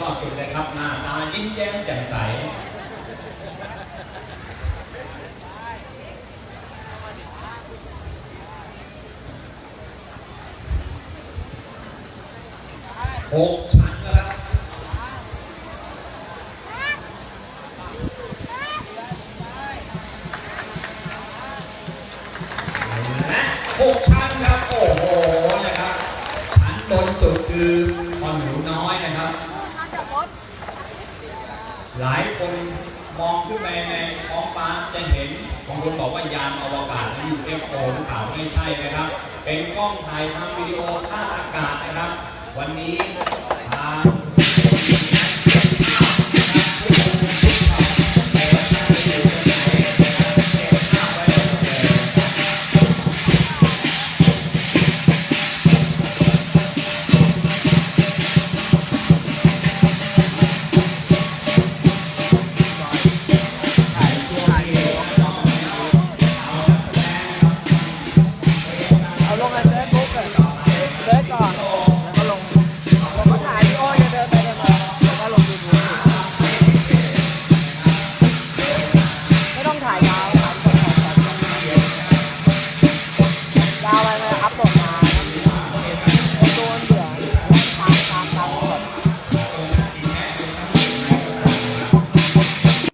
ยอดสุดเลยครับ หน้าตายิ้มแย้มแจ่มใส หกชั้นแล้วครับ และหกชั้นครับ โอ้โหนะครับ ชั้นบนสุดคือ หลายคนมองขึ้นไปในท้องฟ้าจะเห็นบางคนบอกว่ายานอวกาศและ UFO หรือเปล่าไม่ใช่นะครับ เป็นกล้องถ่ายทำวิดีโอภาพอากาศนะครับ วันนี้